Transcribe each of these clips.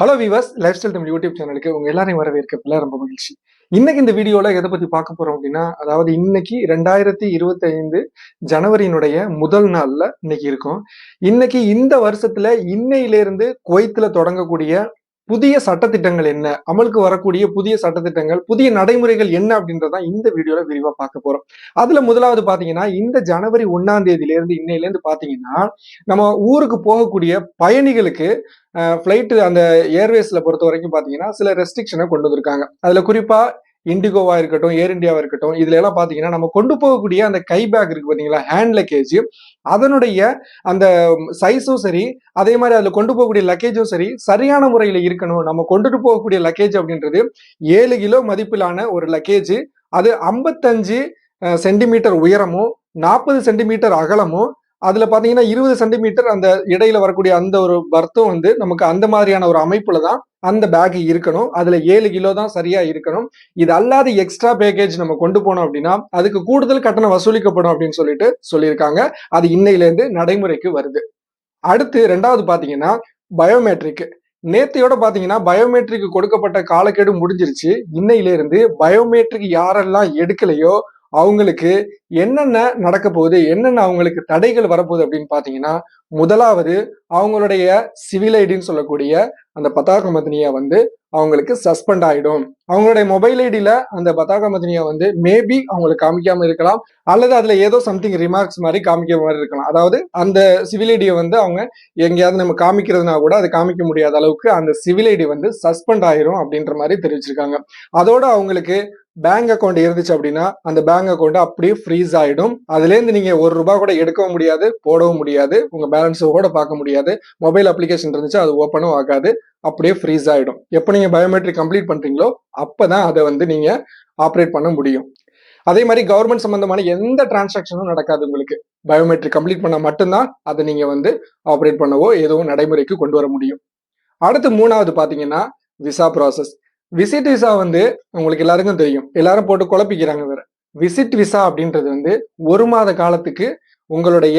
Hello viewers lifestyle Tamil YouTube சேனலுக்கு உங்க எல்லாரையும் வரவேற்கப்பல ரொம்ப மகிழ்ச்சி. இன்னைக்கு இந்த வீடியோல எதை பத்தி பார்க்க போறோம் அப்படின்னா அதாவது இன்னைக்கு ரெண்டாயிரத்தி இருபத்தி ஐந்து ஜனவரியினுடைய முதல் நாள்ல இன்னைக்கு இருக்கும். இன்னைக்கு இந்த வருஷத்துல இன்னையிலிருந்து குவைத்துல தொடங்கக்கூடிய புதிய சட்டத்திட்டங்கள் என்ன? அமலுக்கு வரக்கூடிய புதிய சட்டத்திட்டங்கள் புதிய நடைமுறைகள் என்ன அப்படின்றதான் இந்த வீடியோல விரிவா பார்க்க போறோம். அதுல முதலாவது பாத்தீங்கன்னா இந்த ஜனவரி ஒன்னாம் தேதியில இருந்து இன்னையில பாத்தீங்கன்னா நம்ம ஊருக்கு போகக்கூடிய பயணிகளுக்கு ஃப்ளைட்டு அந்த ஏர்வேஸ்ல பொறுத்த வரைக்கும் பாத்தீங்கன்னா சில ரெஸ்ட்ரிக்ஷனை கொண்டு வந்திருக்காங்க. அதுல குறிப்பா இண்டிகோவா இருக்கட்டும் ஏர் இந்தியாவா இருக்கட்டும் இதுல எல்லாம் பாத்தீங்கன்னா நம்ம கொண்டு போகக்கூடிய அந்த கை பேக் இருக்கு பாத்தீங்களா? ஹேண்ட் லக்கேஜ் அதனுடைய அந்த சைஸும் சரி அதே மாதிரி அதுல கொண்டு போகக்கூடிய லக்கேஜும் சரி சரியான முறையில இருக்கணும். நம்ம கொண்டுட்டு போகக்கூடிய லக்கேஜ் அப்படின்றது ஏழு கிலோ மதிப்பிலான ஒரு லக்கேஜ் அது ஐம்பத்தஞ்சு சென்டிமீட்டர் உயரமும் நாற்பது சென்டிமீட்டர் அகலமும் அதுல பாத்தீங்கன்னா இருபது சென்டிமீட்டர் அந்த இடையில வரக்கூடிய அந்த ஒரு பர்த்தும் வந்து நமக்கு அந்த மாதிரியான ஒரு அமைப்புல தான் அந்த பேக் இருக்கணும். அதுல ஏழு கிலோ தான் சரியா இருக்கணும். இது அல்லாத எக்ஸ்ட்ரா பேக்கேஜ் நம்ம கொண்டு போனோம் அப்படின்னா அதுக்கு கூடுதல் கட்டணம் வசூலிக்கப்படும் அப்படின்னு சொல்லிட்டு சொல்லியிருக்காங்க. அது இன்னையிலேருந்து நடைமுறைக்கு வருது. அடுத்து ரெண்டாவது பாத்தீங்கன்னா பயோமெட்ரிக் நேத்தையோட பாத்தீங்கன்னா பயோமெட்ரிக் கொடுக்கப்பட்ட காலக்கெடு முடிஞ்சிருச்சு. இன்னையில இருந்து பயோமெட்ரிக் யாரெல்லாம் எடுக்கலையோ அவங்களுக்கு என்னென்ன நடக்க போகுது என்னென்ன அவங்களுக்கு தடைகள் வரப்போகுது அப்படின்னு பார்த்தீங்கன்னா முதலாவது அவங்களுடைய சிவில் ஐடின்னு சொல்லக்கூடிய அந்த பத்தாக்க மதினியை வந்து அவங்களுக்கு சஸ்பெண்ட் ஆகிடும் அவங்களுடைய மொபைல் ஐடியில் அந்த பத்தாக்க மதினியை வந்து மேபி அவங்களுக்கு காமிக்காமல் இருக்கலாம் அல்லது அதில் ஏதோ சம்திங் ரிமார்க்ஸ் மாதிரி காமிக்கிற மாதிரி இருக்கலாம். அதாவது அந்த சிவில் ஐடியை வந்து அவங்க எங்கேயாவது நம்ம காமிக்கிறதுனா கூட அதை காமிக்க முடியாத அளவுக்கு அந்த சிவில் ஐடி வந்து சஸ்பெண்ட் ஆயிரும் அப்படின்ற மாதிரி தெரிவிச்சிருக்காங்க. அதோட அவங்களுக்கு பேங்க் அக்கௌண்ட் இருந்துச்சு அப்படின்னா அந்த பேங்க் அக்கௌண்ட் அப்படியே ஃப்ரீஸ் ஆயிடும். அதுலேருந்து நீங்க ஒரு ரூபாய் கூட எடுக்கவும் முடியாது போடவும் முடியாது. உங்க பேலன்ஸை கூட பார்க்க முடியாது. மொபைல் அப்ளிகேஷன் இருந்துச்சு அது ஓப்பனும் ஆகாது. அப்படியே ஃப்ரீஸ் ஆயிடும். எப்போ நீங்க பயோமெட்ரிக் கம்ப்ளீட் பண்றீங்களோ அப்பதான் அதை வந்து நீங்க ஆப்ரேட் பண்ண முடியும். அதே மாதிரி கவர்மெண்ட் சம்பந்தமான எந்த டிரான்சாக்ஷனும் நடக்காது உங்களுக்கு. பயோமெட்ரிக் கம்ப்ளீட் பண்ணால் மட்டும்தான் அதை நீங்கள் வந்து ஆப்ரேட் பண்ணவோ எதுவும் நடைமுறைக்கு கொண்டு வர முடியும். அடுத்து மூணாவது பார்த்தீங்கன்னா விசா ப்ராசஸ் விசிட் விசா வந்து உங்களுக்கு எல்லாருக்கும் தெரியும். எல்லாரும் போட்டு குழப்பிக்கிறாங்க வேற. விசிட் விசா அப்படின்றது வந்து ஒரு மாத காலத்துக்கு உங்களுடைய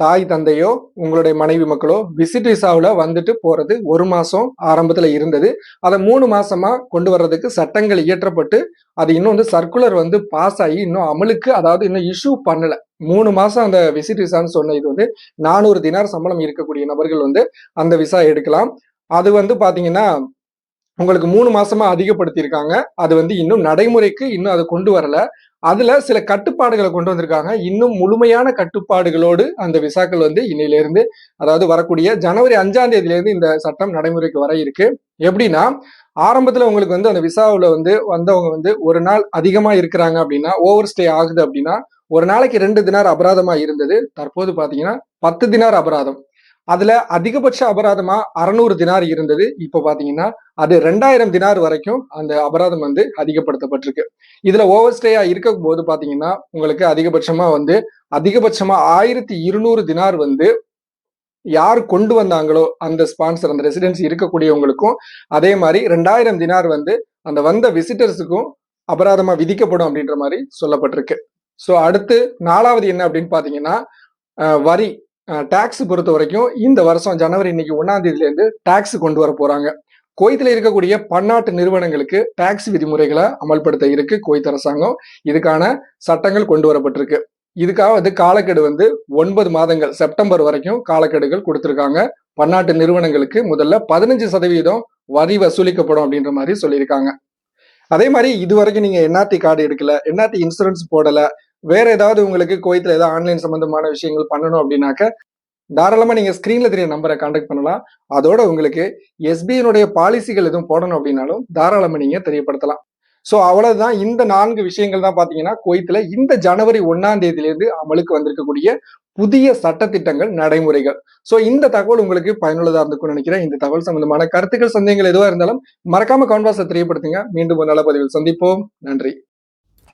தாய் தந்தையோ உங்களுடைய மனைவி மக்களோ விசிட் விசாவில் வந்துட்டு போறது ஒரு மாசம் ஆரம்பத்தில் இருந்தது. அதை மூணு மாசமா கொண்டு வர்றதுக்கு சட்டங்கள் இயற்றப்பட்டு அது இன்னும் வந்து சர்க்குலர் வந்து பாஸ் ஆகி இன்னும் அமலுக்கு அதாவது இன்னும் இஷ்யூ பண்ணல. மூணு மாசம் அந்த விசிட் விசான்னு சொன்ன இது வந்து நானூறு தினார் சம்பளம் இருக்கக்கூடிய நபர்கள் வந்து அந்த விசா எடுக்கலாம். அது வந்து பாத்தீங்கன்னா உங்களுக்கு மூணு மாசமா அதிகப்படுத்தியிருக்காங்க. அது வந்து இன்னும் நடைமுறைக்கு இன்னும் அதை கொண்டு வரல. அதுல சில கட்டுப்பாடுகளை கொண்டு வந்திருக்காங்க. இன்னும் முழுமையான கட்டுப்பாடுகளோடு அந்த விசாக்கள் வந்து இன்னையிலிருந்து அதாவது வரக்கூடிய ஜனவரி அஞ்சாம் தேதியிலிருந்து இந்த சட்டம் நடைமுறைக்கு வர இருக்கு. எப்படின்னா ஆரம்பத்துல உங்களுக்கு வந்து அந்த விசாவில் வந்து வந்தவங்க வந்து ஒரு நாள் அதிகமா இருக்கிறாங்க அப்படின்னா ஓவர் ஸ்டே ஆகுது அப்படின்னா ஒரு நாளைக்கு ரெண்டு தினார் அபராதமா இருந்தது. தற்போது பாத்தீங்கன்னா பத்து தினார் அபராதம். அதுல அதிகபட்ச அபராதமா அறநூறு தினார் இருந்தது. இப்ப பாத்தீங்கன்னா அது ரெண்டாயிரம் தினார் வரைக்கும் அந்த அபராதம் வந்து அதிகப்படுத்தப்பட்டிருக்கு. இதுல ஓவர் ஸ்டேயா இருக்கும் போது பாத்தீங்கன்னா உங்களுக்கு அதிகபட்சமா வந்து அதிகபட்சமா ஆயிரத்தி இருநூறு தினார் வந்து யார் கொண்டு வந்தாங்களோ அந்த ஸ்பான்சர் அந்த ரெசிடென்சி இருக்கக்கூடியவங்களுக்கும் அதே மாதிரி ரெண்டாயிரம் தினார் வந்து அந்த வந்த விசிட்டர்ஸுக்கும் அபராதமா விதிக்கப்படும் அப்படின்ற மாதிரி சொல்லப்பட்டிருக்கு. ஸோ அடுத்து நாலாவது என்ன அப்படின்னு பாத்தீங்கன்னா வரி. டேக்ஸ் பொறுத்த வரைக்கும் இந்த வருஷம் ஜனவரி இன்னைக்கு ஒன்றாம் தேதியிலேருந்து டேக்ஸ் கொண்டு வர போறாங்க. குவைத்தில் இருக்கக்கூடிய பன்னாட்டு நிறுவனங்களுக்கு டாக்ஸ் விதிமுறைகளை அமல்படுத்த இருக்கு குவைத் அரசாங்கம். இதுக்கான சட்டங்கள் கொண்டு வரப்பட்டிருக்கு. இதுக்காக வந்து காலக்கெடு வந்து ஒன்பது மாதங்கள் செப்டம்பர் வரைக்கும் காலக்கெடுகள் கொடுத்துருக்காங்க. பன்னாட்டு நிறுவனங்களுக்கு முதல்ல பதினஞ்சு சதவீதம் வரி வசூலிக்கப்படும் அப்படின்ற மாதிரி சொல்லியிருக்காங்க. அதே மாதிரி இது வரைக்கும் நீங்க என்ஆர்டி கார்டு எடுக்கல என்ஆர்டி இன்சூரன்ஸ் போடல வேற ஏதாவது உங்களுக்கு குவைத்தில் ஏதாவது ஆன்லைன் சம்பந்தமான விஷயங்கள் பண்ணணும் அப்படின்னாக்க தாராளமாக நீங்கள் ஸ்க்ரீனில் தெரிய நம்பரை கான்டாக்ட் பண்ணலாம். அதோட உங்களுக்கு எஸ்பிஐனுடைய பாலிசிகள் எதுவும் போடணும் அப்படின்னாலும் தாராளமா நீங்கள் தெரியப்படுத்தலாம். ஸோ அவ்வளவுதான். இந்த நான்கு விஷயங்கள் தான் பார்த்தீங்கன்னா குவைத்தில் இந்த ஜனவரி ஒன்னாம் தேதியிலிருந்து அமலுக்கு வந்திருக்கக்கூடிய புதிய சட்டத்திட்டங்கள் நடைமுறைகள். ஸோ இந்த தகவல் உங்களுக்கு பயனுள்ளதாக இருந்துக்கும் நினைக்கிறேன். இந்த தகவல் சம்பந்தமான கருத்துக்கள் சந்தேகங்கள் எதுவாக இருந்தாலும் மறக்காம கான்வாஸை தெரியப்படுத்துங்க. மீண்டும் ஒரு நல்ல பதிவில் சந்திப்போம். நன்றி.